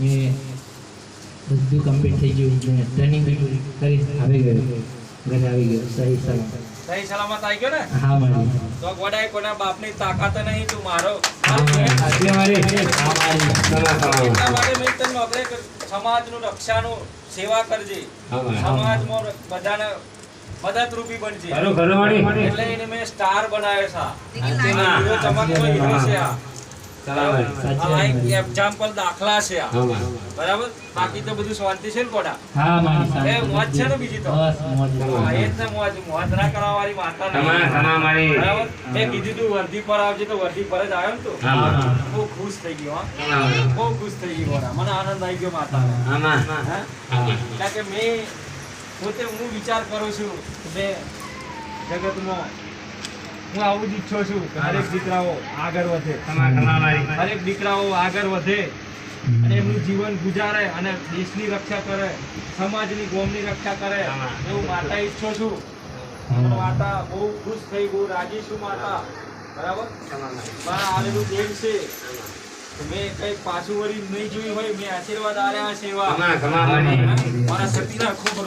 મેં બધું કમ્પ્લીટ થઈ ગયું. મેં ટ્રેનિંગ કરી આવી ગયું ઘરે આવી ગયો. સહી સલામત. સહી સલામત આવી ગયો ને? હા મારી. તો ગોડાય કોના બાપની તાકાત નહીં તું મારો. આજે મારી. હા મારી. એટલા માટે મેં તને મોકલે કે સમાજનું રક્ષાનું સેવા કરજે. સમાજમાં બધાને મદદરૂપી બનજે. એટલે એને મેં સ્ટાર બનાવ્યો છે હીરો છે આ. એક્ઝામ્પલ દાખલા છે આ. બરાબર? બાકી તો બધું શાંતિ છે ને કોડા હા મારી મોજ છે ને બીજી તો? બસ મોજ હા, એ જ મોજ. મોજ ના કરવા વાળી માતા તમા નહીં. તમા મારી બરાબર? મેં કીધું તું વર્ધી પર આવજે તો વર્ધી પર જ આવ્યો ને તું. બહુ ખુશ થઈ ગયો બહુ ખુશ થઈ ગયો મને આનંદ આવી ગયો માતા હા? કારણ કે મેં પોતે હું વિચાર કરું છું કે જગતમાં હું આવું જ ઈચ્છું છું કે હરેક દીકરાઓ આગળ વધે. હરેક દીકરાઓ આગળ વધે અને એમનું જીવન ગુજારે અને દેશની રક્ષા કરે સમાજની ગોમની રક્ષા કરે એવું માતા ઈચ્છું છું. માતા બહુ ખુશ થઈ બહુ રાજી છું માતા. બરાબર? મારા આલેલું દેવ છે. મેં કઈ પાછું વળી નહીં જોયું હોય મેં આશીર્વાદ આવ્યા છે એવા. મારી શક્તિના ખૂબ